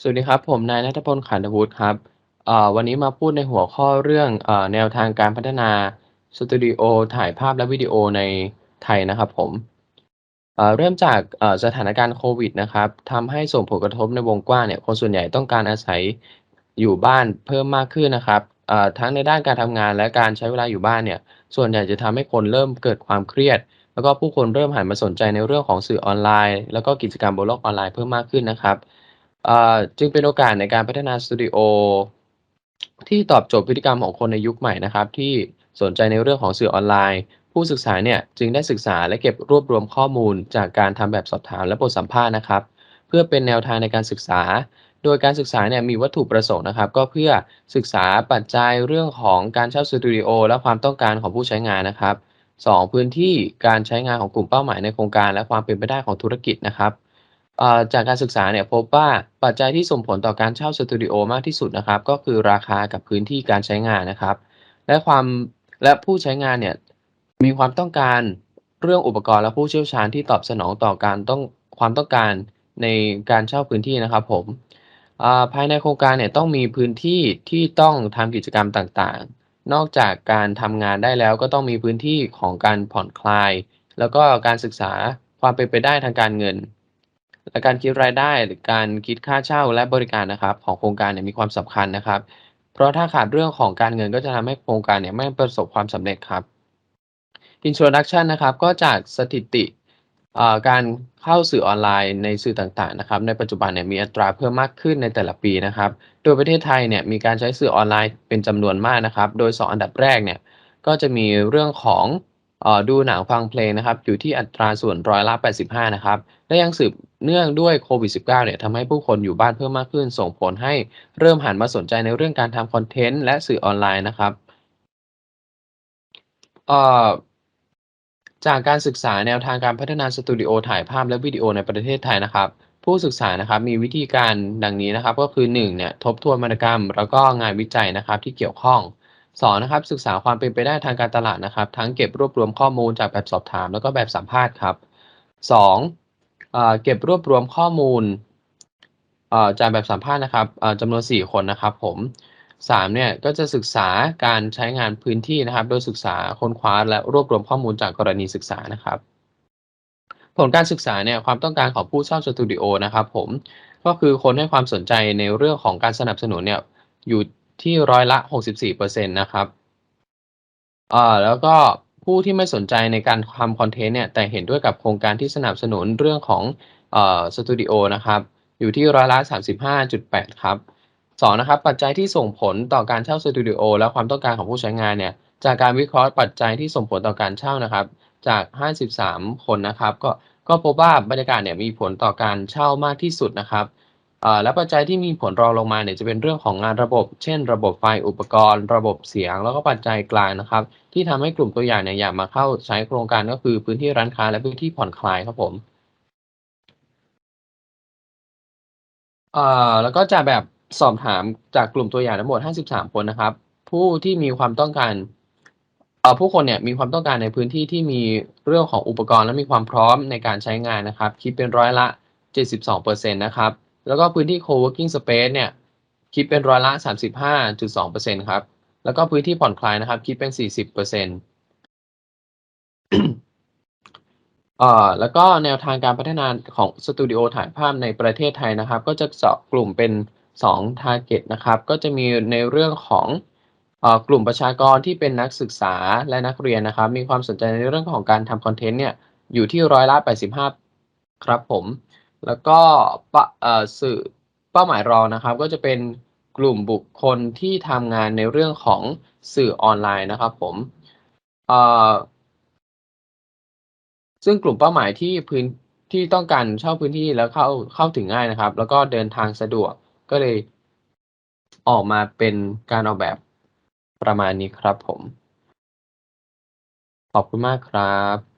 สวัสดีครับ ผมนายณัฐพลขันธวุฒิครับเอ่อวันนี้มาพูดในหัวข้อเรื่องเอ่อแนวทางการพัฒนาสตูดิโอถ่ายภาพและวิดีโอในไทยนะครับผมเอ่อเริ่มจากเอ่อสถานการณ์โควิดนะครับทำให้ส่งผลกระทบในวงกว้างเนี่ยคนส่วนใหญ่ต้องการอาศัยอยู่บ้านเพิ่มมากขึ้นนะครับเอ่อทั้งในด้านการทำงานและการใช้เวลาอยู่บ้านเนี่ยส่วนใหญ่จะทำให้คนเริ่มเกิดความเครียด แล้วก็ผู้คนเริ่มหันมาสนใจในเรื่องของสื่อออนไลน์ แล้วก็กิจกรรมบนโลกออนไลน์เพิ่มมากขึ้นนะครับ จึงเป็นโอกาสในการพัฒนาสตูดิโอที่ตอบโจทย์พฤติกรรมของคนในยุคใหม่นะครับ ที่สนใจในเรื่องของสื่อออนไลน์ ผู้ศึกษาเนี่ยจึงได้ศึกษาและเก็บรวบรวมข้อมูล จากการทำแบบสอบถามและบทสัมภาษณ์นะครับ เพื่อเป็นแนวทางในการศึกษา โดยการศึกษาเนี่ยมีวัตถุประสงค์นะครับ ก็เพื่อศึกษาปัจจัยเรื่องของการเช่าสตูดิโอและความต้องการของผู้ใช้งานนะครับสองพื้นที่การใช้งานของกลุ่มเป้าหมายในโครงการ และความเป็นไปได้ของธุรกิจนะครับ จากการศึกษาเนี่ยพบว่าปัจจัยที่ส่งผลต่อการเช่าสตูดิโอมากที่สุดนะครับก็คือราคากับพื้นที่การใช้งานนะครับ และความและผู้ใช้งานเนี่ยมีความต้องการเรื่องอุปกรณ์และผู้เชี่ยวชาญที่ตอบสนองต่อการต้องความต้องการในการเช่าพื้นที่นะครับผมภายในโครงการเนี่ยต้องมีพื้นที่ที่ต้องทำกิจกรรมต่างๆ นอกจากการทำงานได้แล้วก็ต้องมีพื้นที่ของการผ่อนคลาย แล้วก็การศึกษาความเป็นไปได้ทางการเงิน และการคิดรายได้หรือการคิดค่าเช่าและบริการนะครับ ของโครงการเนี่ยมีความสำคัญนะครับ เพราะถ้าขาดเรื่องของการเงินก็จะทำให้โครงการเนี่ยไม่ประสบความสำเร็จครับ Introduction นะครับก็จากสถิติอ่าการเข้าสื่อออนไลน์ในสื่อต่างๆนะครับ ในปัจจุบันเนี่ยมีอัตราเพิ่มมากขึ้นในแต่ละปีนะครับ โดยประเทศไทยเนี่ยมีการใช้สื่อออนไลน์เป็นจำนวนมากนะครับ โดย 2 อันดับแรกเนี่ยก็จะมีเรื่องของ ดูหนังฟังเพลงนะครับ อยู่ที่อัตราส่วนร้อยละ 85 นะครับ และยังสืบเนื่องด้วยโควิด -19 เนี่ยทำให้ผู้คนอยู่บ้านเพิ่มมากขึ้น ส่งผลให้เริ่มหันมาสนใจในเรื่องการทำคอนเทนต์และสื่อออนไลน์นะครับจากการศึกษาแนวทางการพัฒนาสตูดิโอถ่ายภาพและวิดีโอในประเทศไทยนะครับ ผู้ศึกษานะครับมีวิธีการดังนี้นะครับ ก็คือ1เนี่ยทบทวนวรรณกรรม แล้วก็งานวิจัยนะครับที่เกี่ยวข้อง 2นะครับศึกษาความเป็นไปได้ทางการตลาดนะครับ ทั้งเก็บรวบรวมข้อมูลจากแบบสอบถาม แล้วก็แบบสัมภาษณ์ครับ2อ่าเก็บรวบรวมข้อมูลจากแบบสัมภาษณ์นะครับจำนวน 4 คนนะครับผม3เนี่ยก็จะศึกษาการใช้งานพื้นที่นะครับ โดยศึกษาค้นคว้าและรวบรวมข้อมูลจากกรณีศึกษานะครับ ผลการศึกษาเนี่ยความต้องการของผู้เช่าสตูดิโอนะครับผมก็คือคนให้ความสนใจในเรื่องของการสนับสนุนเนี่ยอยู่ ที่ร้อยละ 64%นะครับอ่าแล้วก็ผู้ที่ไม่สนใจในการทำคอนเทนต์เนี่ยแต่เห็นด้วยกับโครงการที่สนับสนุนเรื่องของเอ่อสตูดิโอนะครับอยู่ที่ร้อยละ35.8 ครับสองนะครับปัจจัยที่ส่งผลต่อการเช่าสตูดิโอและความต้องการของผู้ใช้งานเนี่ยจากการวิเคราะห์ปัจจัยที่ส่งผลต่อการเช่านะครับ จาก 53 คนนะครับ ก็ก็พบว่าบรรยากาศเนี่ยมีผลต่อการเช่ามากที่สุดนะครับ และปัจจัยที่มีผลรองลงมาเนี่ยจะเป็นเรื่องของงานระบบ เช่น ระบบไฟอุปกรณ์ ระบบเสียง แล้วก็ปัจจัยกลางนะครับ ที่ทำให้กลุ่มตัวอย่างเนี่ยอยากมาเข้าใช้โครงการก็คือพื้นที่ร้านค้าและพื้นที่ผ่อนคลายครับผมแล้วก็จากแบบสอบถามจากกลุ่มตัวอย่างทั้งหมด 53 คนนะครับ ผู้ที่มีความต้องการผู้คนเนี่ยมีความต้องการในพื้นที่ที่มีเรื่องของอุปกรณ์และมีความพร้อมในการใช้งานนะครับ คิดเป็นร้อยละ 72%นะครับ แล้วก็พื้นที่ co-working space เนี่ยคิดเป็นร้อยละ 35.2%ครับ แล้วก็พื้นที่ผ่อนคลายนะครับ คิดเป็น 40%เอ่อแล้วก็แนวทางการพัฒนาของสตูดิโอถ่ายภาพในประเทศไทยนะครับ ก็จะเจาะกลุ่มเป็น2 target นะครับ ก็จะมีในเรื่องของอกลุ่มประชากรที่เป็นนักศึกษาและนักเรียนนะครับ มีความสนใจในเรื่องของการทำคอนเทนต์เนี่ยอยู่ที่ร้อยละ 85 ครับผม แล้วก็สื่อเป้าหมายรองนะครับ ก็จะเป็นกลุ่มบุคคลที่ทำงานในเรื่องของสื่อออนไลน์นะครับผมซึ่งกลุ่มเป้าหมายที่พื้นที่ต้องการเช่าพื้นที่แล้วเข้าเข้าถึงง่ายนะครับ แล้วก็เดินทางสะดวกก็เลยออกมาเป็นการออกแบบประมาณนี้ครับผม ขอบคุณมากครับ